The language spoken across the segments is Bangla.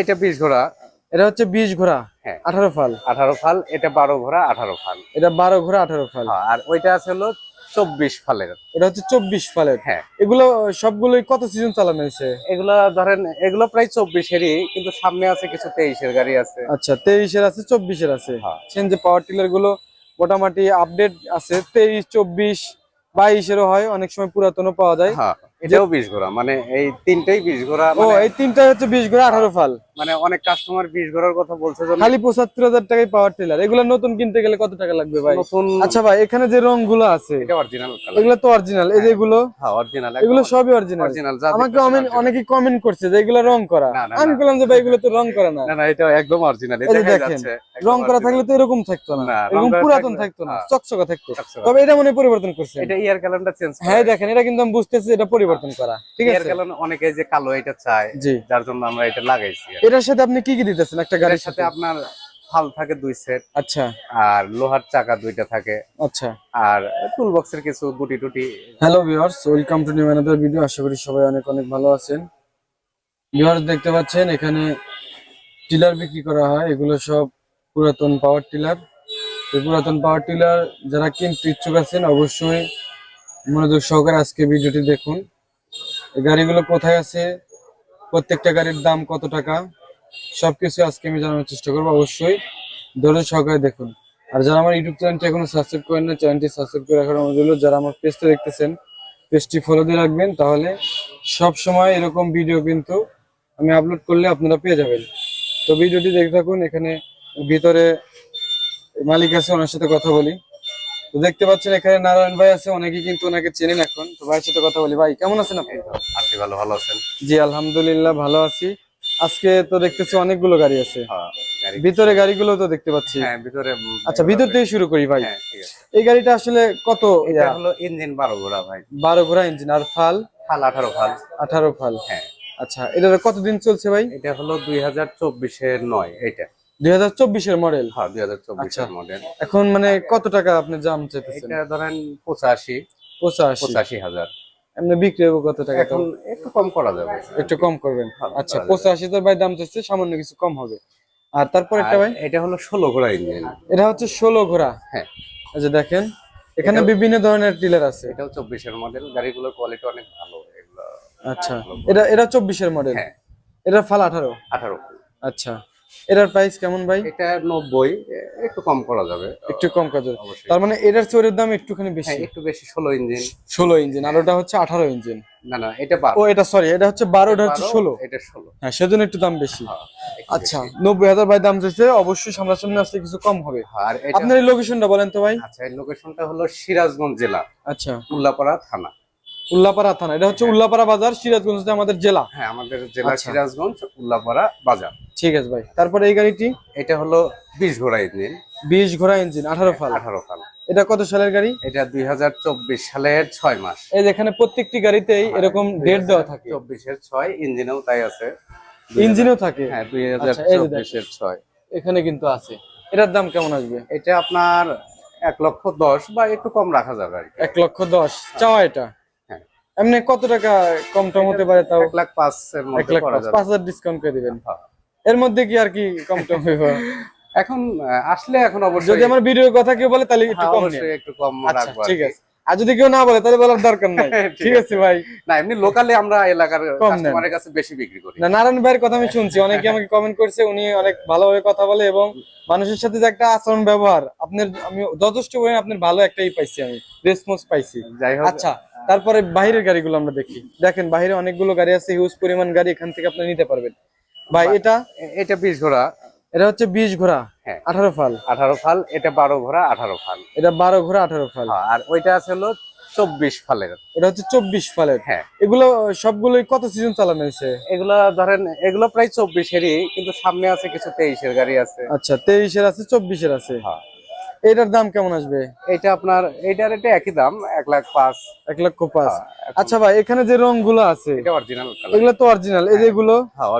এটা বিশ ঘোড়া। এটা হচ্ছে বিশ ঘোড়া হ্যাঁ। আঠারো ফাল। আঠারো ফাল এটা বারো ঘোড়া আঠারো ফাল। এটা বারো ঘোড়া আঠারো ফাল। হ্যাঁ, আর ওইটা আছে হলো চব্বিশ ফালের। এটা হচ্ছে চব্বিশ ফালের। হ্যাঁ। এগুলো সবগুলোই কত সিজন চালানো হয়েছে? এগুলা ধরেন এগুলো প্রায় চব্বিশেরই কিন্তু সামনে আছে কিছু তেইশের গাড়ি আছে। আচ্ছা তেইশের আছে চব্বিশের আছে। হ্যাঁ। যে পাওয়ার টিলারগুলো মোটামুটি আপডেট আছে তেইশ চব্বিশ বাইশেরও হয় অনেক সময় পুরাতনও পাওয়া যায়। হ্যাঁ। এটাও বিশ ঘোড়া মানে এই তিনটাই বিশ ঘোড়া ও মানে- এই তিনটাই হচ্ছে বিশ ঘোড়া আঠারো ফাল। মানে অনেক কাস্টমার বিশ ঘোড়ার কথা বলছে খালি পঁচাত্তর হাজার টাকায় পাওয়ার টিলার এগুলো নতুন কিনতে গেলে কত টাকা লাগবে ভাই? নতুন আচ্ছা ভাই এখানে যে রংগুলো আছে এটা এগুলো তো অরিজিনাল এই যেগুলো হ্যাঁ। এগুলো? সবই অরিজিনাল আমাকে অনেকে কমেন্ট করছে যে এগুলো রং করা। আমি বললাম যে ভাই এগুলো তো রং করা না। না এটা একদম অরিজিনাল যে দেখেন, রং করা থাকলে তো এরকম থাকতো না। এরকম পুরাতন থাকতো না হ্যাঁ। চকচকা থাকতো। তবে এটা মনে পরিবর্তন করছে। এটা ইয়ার ক্যালেন্ডার চেঞ্জ হ্যাঁ দেখেন এটা কিন্তু আমি বুঝতেছি এটা পরিবর্তন করা। ঠিক ইয়ার আছে? ক্যালেন্ডার অনেকে যে কালো এটা চায় জি। যার জন্য আমরা এটা লাগাইছি। এটার সাথে আপনি কি কি দিতেছেন একটা গাড়ির সাথে আপনার হাল থাকে দুই সেট আচ্ছা। আর লোহার চাকা দুইটা থাকে। আচ্ছা। আর টুল বক্সের কিছু গুটি টুটি hello viewers welcome to new another video আশা করি সবাই অনেক অনেক ভালো আছেন। ভিউয়ার্স দেখতে পাচ্ছেন এখানে টিলার বিক্রি করা হয়। এগুলো সব পুরাতন পাওয়ার টিলার এই পুরাতন পাওয়ার টিলার যারা কিনতে ইচ্ছুক আছেন অবশ্যই মনোযোগ সহকারে আজকে ভিডিওটি দেখুন। এই গাড়িগুলো কোথায় আছে? প্রত্যেকটা গাড়ির দাম কত টাকা? সবকিছু আজকে আমি জানানোর চেষ্টা করব, অবশ্যই। ধৈর্য সহকারে দেখুন। আর যারা আমার ইউটিউব চ্যানেলটি এখনও সাবস্ক্রাইব করেন না চ্যানেলটি সাবস্ক্রাইব করে রাখার অনুরোধ রইল। যারা আমার পেজটা দেখতেছেন, পেজটি ফলো দিয়ে রাখবেন, তাহলে সব সময় এরকম ভিডিও কিন্তু আমি আপলোড করলে আপনারা পেয়ে যাবেন। তো ভিডিওটি দেখতে থাকুন, এখানে ভিতরে মালিক আছে, ওনার সাথে কথা বলি। তো দেখতে পাচ্ছেন এখানে নারায়ণ ভাই আছে অনেকে কিন্তু ওনাকে চেনেন এখন। তো ভাইয়ের সাথে কথা বলি। ভাই কেমন আছেন আপনি? আছি ভালো ভালো আছেন? জি আলহামদুলিল্লাহ ভালো আছি। আজকে তো দেখতেছি অনেকগুলো গাড়ি আছে। হ্যাঁ, গাড়ি ভিতরে গাড়িগুলো তো দেখতে পাচ্ছি। হ্যাঁ ভিতরে আচ্ছা ভিতর থেকে শুরু করি ভাই। হ্যাঁ ঠিক আছে। এই গাড়িটা আসলে কত এটা হলো ইঞ্জিন বারো ঘোড়া ভাই। বারো ঘোড়া ইঞ্জিন আর ফাল? ফাল আঠারো ফাল। আঠারো ফাল। হ্যাঁ। আচ্ছা এটার কতদিন চলছে ভাই? এটা হলো দুই হাজার চব্বিশের নয় এটা চব্বিশের মডেল হ্যাঁ আচ্ছা। মডেল এখন মানে কত টাকা আপনি চাইতেছেন? এটা ধরেন পঁচাশি। পঁচাশি। পঁচাশি হাজার। এমনি বিক্রি হবে কত টাকা এখন? একটু কম করা যাবে। একটু কম করবেন। হ্যাঁ, আচ্ছা ভাই দাম চাইছে সামান্য কিছু কম হবে। আর তারপর একটা ভাই? এটা হলো ষোলো ঘোড়া ইঞ্জিন এটা হচ্ছে ষোলো ঘোড়া। হ্যাঁ। আচ্ছা দেখেন এখানে বিভিন্ন ধরনের টিলার আছে। এটাও চব্বিশের মডেল গাড়িগুলোর কোয়ালিটি অনেক ভালো। আচ্ছা। এটা এটা চব্বিশের মডেল হ্যাঁ। এটা ফাল আঠারো? আঠারো। আচ্ছা। এটার প্রাইস কেমন ভাই? এটা নব্বই একটু কম করা যাবে। একটু কম কাজ অবশ্যই। তার মানে এটার চেয়ে দাম একটুখানি হ্যাঁ বেশি। একটু বেশি ষোলো ইঞ্জিন। ষোলো ইঞ্জিন আর ওটা হচ্ছে আঠারো ইঞ্জিন। না না এটা বারো। ও এটা সরি এটা হচ্ছে বারো ওটা হচ্ছে ষোলো। এটা ষোলো। হ্যাঁ সেজন্য একটু দাম বেশি। হ্যাঁ, আচ্ছা। নব্বই হাজার ভাই দাম চাইছে অবশ্যই সামনাসামনি আসলে কিছু কম হবে। আর এটা আপনার লোকেশনটা বলেন তো ভাই। আচ্ছা এই লোকেশনটা হলো সিরাজগঞ্জ জেলা। আচ্ছা। উল্লাপাড়া থানা। উল্লাপাড়া থানা এটা হচ্ছে উল্লাপাড়া বাজার সিরাজগঞ্জ আমাদের জেলা। হ্যাঁ আমাদের জেলা আচ্ছা। সিরাজগঞ্জ উল্লাপাড়া বাজার। ঠিক আছে ভাই তারপরে এই গাড়িটি? এটা হলো বিশ ঘোড়া ইঞ্জিন। বিশ ঘোড়া ইঞ্জিন আঠারো ফাল। আঠারো ফাল। এটা কত সালের গাড়ি? এটা দুই হাজার চব্বিশ সালের ছয় মাস। এই যেখানে প্রত্যেকটি গাড়িতেই এরকম ডেট দেওয়া থাকে। চব্বিশের ছয় ইঞ্জিনেও তাই আছে। ইঞ্জিনও থাকে? হ্যাঁ দুই হাজার আচ্ছা। চব্বিশের ছয়। এখানে কিন্তু আছে। এটার দাম কেমন আসবে? এটা আপনার এক লক্ষ দশ বা একটু কম রাখা যাবে আর কি। এক লক্ষ দশ। চাওয়া এটা? হ্যাঁ। এমনি কত টাকা কম টম হতে পারে তাও? এক লাখ পাঁচ এর এক মধ্যে লাখ করা পাঁচ যাবে। পাঁচ হাজার ডিসকাউন্ট করে দিবেন। হ্যাঁ। এর মধ্যে কি আর কি কম টম হইব? এখন আসলে এখন অবশ্যই যদি আমার ভিডিওর কথা কেউ বলে তাহলে একটু হ্যাঁ, কম অবশ্যই একটু কম আচ্ছা রাখব ঠিক আছে। আর যদি কেউ না বলে তাহলে বলার দরকার নাই। ঠিক আছে। ভাই। না এমনি লোকালে আমরা এলাকার। কাস্টমারের কাছে বেশি বিক্রি করি। না নারায়ণ ভাইয়ের কথা আমি শুনছি। অনেকে আমাকে কমেন্ট করছে উনি অনেক ভালোভাবে কথা বলে এবং মানুষের সাথে যে একটা আচরণ ব্যবহার আপনার আমি যথেষ্ট পরিমাণে আপনার ভালো একটাই পাইছি আমি রেসপন্স পাইছি। যাই হোক। আচ্ছা তারপরে বাইরের গাড়িগুলো আমরা দেখি। দেখেন বাইরে অনেকগুলো গাড়ি আছে হিউজ পরিমাণ গাড়ি এখান থেকে আপনি নিতে পারবেন। ভাই এটা? এটা বিশ ঘোড়া। এটা হচ্ছে বিশ ঘোড়া হ্যাঁ। আঠারো ফাল। আঠারো ফাল এটা বারো ঘোড়া আঠারো ফাল। এটা বারো ঘোড়া আঠারো ফাল। হ্যাঁ, আর ওইটা আছে হলো চব্বিশ ফালের। এটা হচ্ছে চব্বিশ ফালের। হ্যাঁ। এগুলো সবগুলোই কত সিজন চালানো হয়েছে? এগুলা ধরেন এগুলো প্রায় চব্বিশেরই কিন্তু সামনে আছে কিছু তেইশের গাড়ি আছে। আচ্ছা তেইশের আছে চব্বিশের আছে। হ্যাঁ। এটার দাম কেমন আসবে? এটা আপনার এইটার এটা একই দাম এক লাখ পাঁচ। এক লক্ষ পাঁচ। আচ্ছা ভাই এখানে যে রংগুলো আছে এগুলো তো অরিজিনাল এই যেগুলো হ্যাঁ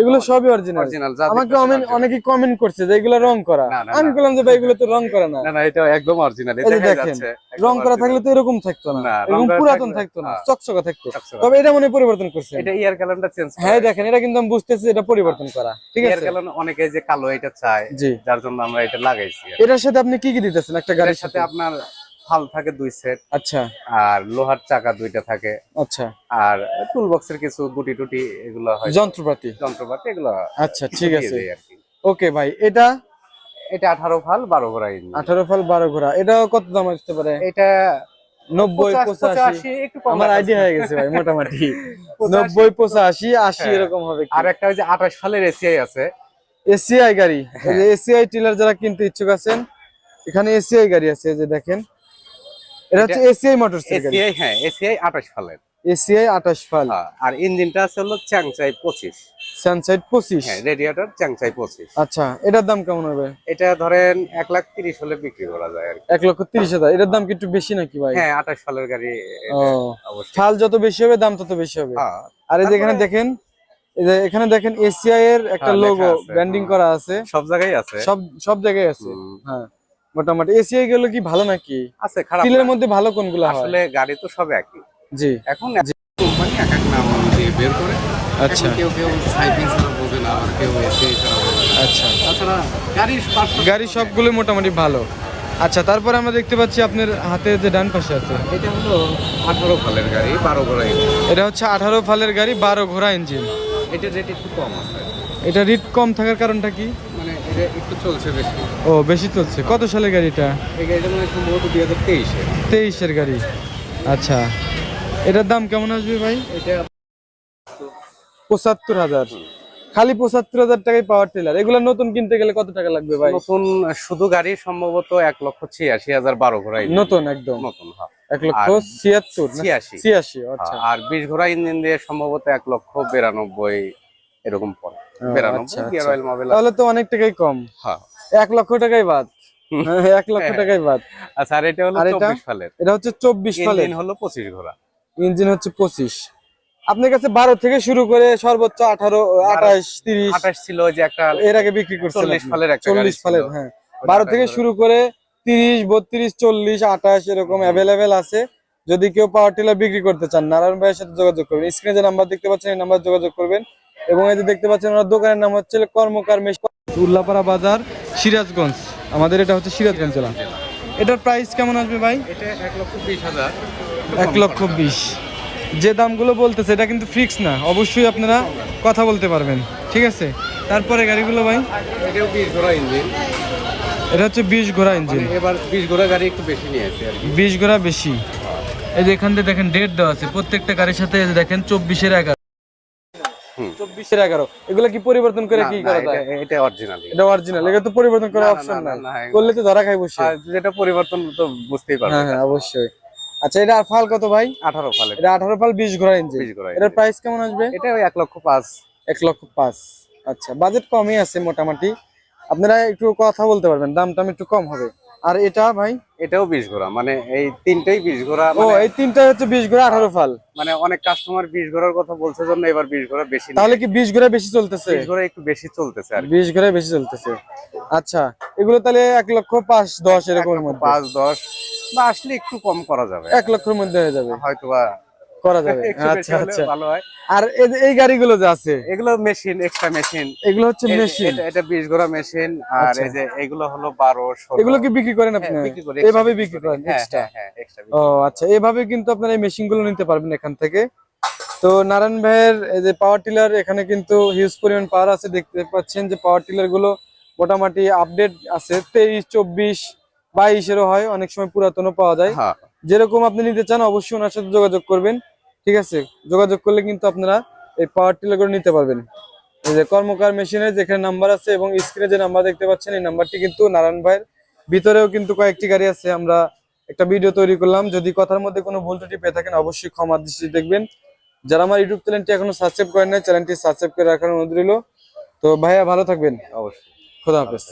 এগুলো সবই অরিজিনাল আমাকে অনেকে কমেন্ট করছে যে এগুলো রং করা। আমি বললাম যে ভাই এগুলো তো রং করা না। না এটা একদম অরিজিনাল দেখেন, রং করা থাকলে তো এরকম থাকতো না। এরকম পুরাতন থাকতো না হ্যাঁ। চকচকা থাকতো। তবে এটা মনে পরিবর্তন করছে। এটা ইয়ার ক্যালেন্ডার চেঞ্জ হ্যাঁ দেখেন এটা কিন্তু আমি বুঝতেছি এটা পরিবর্তন করা। ঠিক আছে? ইয়ার ক্যালেন্ডার অনেকে যে কালো এটা চায় যার জন্য আমরা এটা লাগাইছি এটার সাথে আপনি কি কি দিতেছেন একটা গাড়ির সাথে আপনার ফাল থাকে দুই সেট আচ্ছা। আর লোহার চাকা দুইটা থাকে। আচ্ছা। আর টুল বক্সের কিছু গুটি টুটি এগুলো হয়। যন্ত্রপাতি? যন্ত্রপাতি এগুলো আচ্ছা ঠিক আছে। ওকে ভাই এটা? এটা আঠারো ফাল বারো ঘোড়া ইঞ্জিন আঠারো ফাল বারো ঘোড়া। এটাও কত দাম আসতে পারে? এটা নব্বই পঁচাশি- পঁচাশি। পঁচাশি, একটু কম আমার আইডিয়া হয়ে গেছে ভাই মোটামুটি। পঁচাশি, নব্বই পঁচাশি আশি হ্যাঁ। এরকম হবে আর একটা ওই যে আঠাশ ফালের এসিআই আছে। এসিআই গাড়ি। এসিআই টিলার যারা কিনতে ইচ্ছুক আছেন এখানে এসিআই গাড়ি আছে যে দেখেন। এটা হচ্ছে এসিআই মোটরস এসিআই হ্যাঁ এসিআই আঠাশ ফালের। এসিআই আঠাশ ফাল। হ্যাঁ, আর ইঞ্জিনটা আছে হলো চ্যাংচাই পঁচিশ। সানসাইড পঁচিশ। হ্যাঁ রেডিয়েটর চ্যাংচাই পঁচিশ। আচ্ছা এটার দাম কেমন হবে? এটা ধরেন এক লাখ তিরিশ হলে বিক্রি করা যায় আর কি। এক লক্ষ তিরিশ হাজার। এটার দাম কি একটু বেশি নাকি ভাই? হ্যাঁ আঠাশ ফালের গাড়ি অবশ্যই। ফাল যত বেশি হবে দাম তত বেশি হবে। হ্যাঁ আর এই যে এখানে দেখেন এই যে এখানে দেখেন এসিআই এর একটা লোগো ব্র্যান্ডিং করা আছে। সব জায়গায় আছে? সব সব জায়গায় আছে। হ্যাঁ। মোটামুটি। এসিআই গুলো কি ভালো নাকি? আছে খারাপ তিলের মধ্যে ভালো কোনগুলো আসলে গাড়ি তো সব একই। জি। এখন কোম্পানি এক এক নাম দিয়ে বের করে। আচ্ছা। কেউ কেউ সাইপিং ছাড়া বোঝে না আবার কেউ এসি ছাড়া আচ্ছা। তাছাড়া পার্সোনাল গাড়ি সবগুলো মোটামুটি ভালো। আচ্ছা তারপরে আমরা দেখতে পাচ্ছি আপনার হাতে যে ডান পাশে আছে। এটা হলো আঠারো ফালের গাড়ি বারো ঘোড়া ইঞ্জিন এটা হচ্ছে আঠারো ফালের গাড়ি বারো ঘোড়া ইঞ্জিন এটার রেট একটু কম আছে। এটা রেট কম থাকার কারণটা কি? এটা একটু চলছে বেশি। ও বেশি চলছে। কত সালের গাড়িটা? এই গাড়িটা মানে সম্ভবত দুই হাজার তেইশে তেইশের গাড়ি। আচ্ছা। এটার দাম কেমন আসবে ভাই? এটা পঁচাত্তর হাজার। খালি পঁচাত্তর হাজার টাকায় পাওয়ার টিলার। এগুলো নতুন কিনতে গেলে কত টাকা লাগবে ভাই? নতুন শুধু গাড়ি সম্ভবত এক লক্ষ ছিয়াশি হাজার বারো ঘোড়া নতুন একদম। নতুন হ্যাঁ। এক লক্ষ ছিয়াত্তর ছিয়াশি। ছিয়াশি আচ্ছা। আর বিশ ঘোড়া ইঞ্জিন দিয়ে সম্ভবত এক লক্ষ বিরানব্বই এরকম পড়ে বিরানব্বই আচ্ছা, গিয়ার আচ্ছা। অয়েল মোবিল তাহলে তো অনেক টাকাই কম। হ্যাঁ। এক লক্ষ টাকাই বাদ। হ্যাঁ, এক লক্ষ হ্যাঁ। টাকাই বাদ। আচ্ছা আর এটা হলো চব্বিশ ফালের। এটা হচ্ছে চব্বিশ ফালের। ইঞ্জিন হলো পঁচিশ ঘোড়া। ইঞ্জিন হচ্ছে পঁচিশ। আপনার কাছে বারো থেকে শুরু করে সর্বোচ্চ আঠারো আঠাশ তিরিশ। আঠাশ ছিল যে একটা এর আগে বিক্রি করছে চল্লিশ। ফালের চল্লিশ ফালের হ্যাঁ। বারো থেকে শুরু করে তিরিশ বত্রিশ চল্লিশ আঠাশ এরকম অ্যাভেলেবেল আছে। যদি কেউ পাওয়ার টিলার বিক্রি করতে চান নারায়ণ ভাইয়ের সাথে যোগাযোগ করবেন। স্ক্রিনে যে নাম্বার দেখতে পাচ্ছেন এই নাম্বার যোগাযোগ করবেন। এবং এই যে দেখতে পাচ্ছেন ওনার দোকানের নাম হচ্ছে কর্মকার মেশ উল্লাপাড়া বাজার সিরাজগঞ্জ। আমাদের এটা হচ্ছে সিরাজগঞ্জ জেলা। এটার প্রাইস কেমন আসবে ভাই? এটা এক লক্ষ বিশ হাজার। এক লক্ষ বিশ। যে দামগুলো বলতেছে এটা কিন্তু ফিক্স না। অবশ্যই আপনারা কথা বলতে পারবেন। ঠিক আছে? তারপরে গাড়িগুলো ভাই? এটাও বিশ ঘোড়া ইঞ্জিন। এটা হচ্ছে বিশ ঘোড়া ইঞ্জিন। মানে এবার বিশ ঘোড়া গাড়ি একটু বেশি কি। বিশ ঘোড়া বেশি। এই যে এখান থেকে দেখেন ডেট দেওয়া আছে। প্রত্যেকটা গাড়ির সাথে দেখেন চব্বিশের এগারো। চব্বিশের এগারো। এগুলো কি পরিবর্তন করে কি করা যায়? এটা অরিজিনাল এটা অরিজিনাল এটা তো পরিবর্তন করার অপশন নাই। করলে তো ধরা খাই বসে যেটা পরিবর্তন তো বুঝতেই পারবে। হ্যাঁ হ্যাঁ অবশ্যই। আচ্ছা এটা ফাল কত ভাই? আঠারো ফালের এটা। আঠারো ফাল বিশ ঘোড়া ইঞ্জিন এটার প্রাইস কেমন আসবে? এটা ওই এক লক্ষ পাঁচ। এক লক্ষ পাঁচ। আচ্ছা বাজেট কমই আছে মোটামুটি। আপনারা একটু কথা বলতে পারবেন দাম টাম একটু কম হবে। আর এটা ভাই? এটাও বিশ ঘোড়া মানে এই তিনটাই বিশ ঘোড়া ও মানে- এই তিনটাই হচ্ছে বিশ ঘোড়া আঠারো ফাল। মানে অনেক কাস্টমার বিশ ঘোড়ার কথা বলছে জন্য এবার বিশ ঘোড়া বেশি তাহলে কি বিশ ঘোড়া বেশি চলতেছে? বিশ ঘোড়া একটু বেশি চলতেছে আর বিশ ঘোড়া বেশি চলতেছে। আচ্ছা এগুলো তাহলে এক লক্ষ পাঁচ দশ মধ্যে? পাঁচ দশ বা আসলে একটু কম করা যাবে। এক লক্ষের মধ্যে হয়ে যাবে। হয়তো বা করা যাবে। আচ্ছা আচ্ছা। ভালো হয়। আর এই যে- এই গাড়িগুলো যে আছে? এগুলো মেশিন এক্সট্রা মেশিন। এগুলো হচ্ছে মেশিন। এটা বিশ ঘোড়া মেশিন আর আচ্ছা। এই যে এগুলো হলো বারো ষোলো। এগুলো কি বিক্রি করেন আপনি? হ্যাঁ, বিক্রি এভাবে বিক্রি করেন হ্যাঁ এক্সট্রা হ্যাঁ হ্যাঁ এক্সট্রা ও আচ্ছা এভাবে কিন্তু আপনারা এই মেশিনগুলো নিতে পারবেন এখান থেকে। তো নারায়ণ ভাইয়ের এই যে পাওয়ার টিলার এখানে কিন্তু হিউজ পরিমাণ পাওয়ার আছে। দেখতে পাচ্ছেন যে পাওয়ার টিলারগুলো মোটামুটি আপডেট আছে। তেইশ চব্বিশ বাইশেরও হয় অনেক সময় পুরাতনও পাওয়া যায়। হ্যাঁ। যেরকম আপনি নিতে চান অবশ্যই ওনার সাথে যোগাযোগ করবেন। ঠিক আছে? যোগাযোগ করলে কিন্তু আপনারা এই পাওয়ার টিলার করে নিতে পারবেন। এই যে কর্মকার মেশিনের যেখানে নাম্বার আছে এবং স্ক্রিনে যে নাম্বার দেখতে পাচ্ছেন এই নাম্বারটি কিন্তু নারায়ণ ভাইয়ের ভিতরেও কিন্তু কয়েকটি গাড়ি আছে। আমরা একটা ভিডিও তৈরি করলাম। যদি কথার মধ্যে কোনো ভুল ত্রুটি পেয়ে থাকেন অবশ্যই ক্ষমার দৃষ্টি দেখবেন। যারা আমার ইউটিউব চ্যানেলটি এখনও সাবস্ক্রাইব করেন নাই চ্যানেলটি সাবস্ক্রাইব করে রাখার অনুরোধ রইল। তো ভাইয়া ভালো থাকবেন। অবশ্যই। খোদা হাফেজ।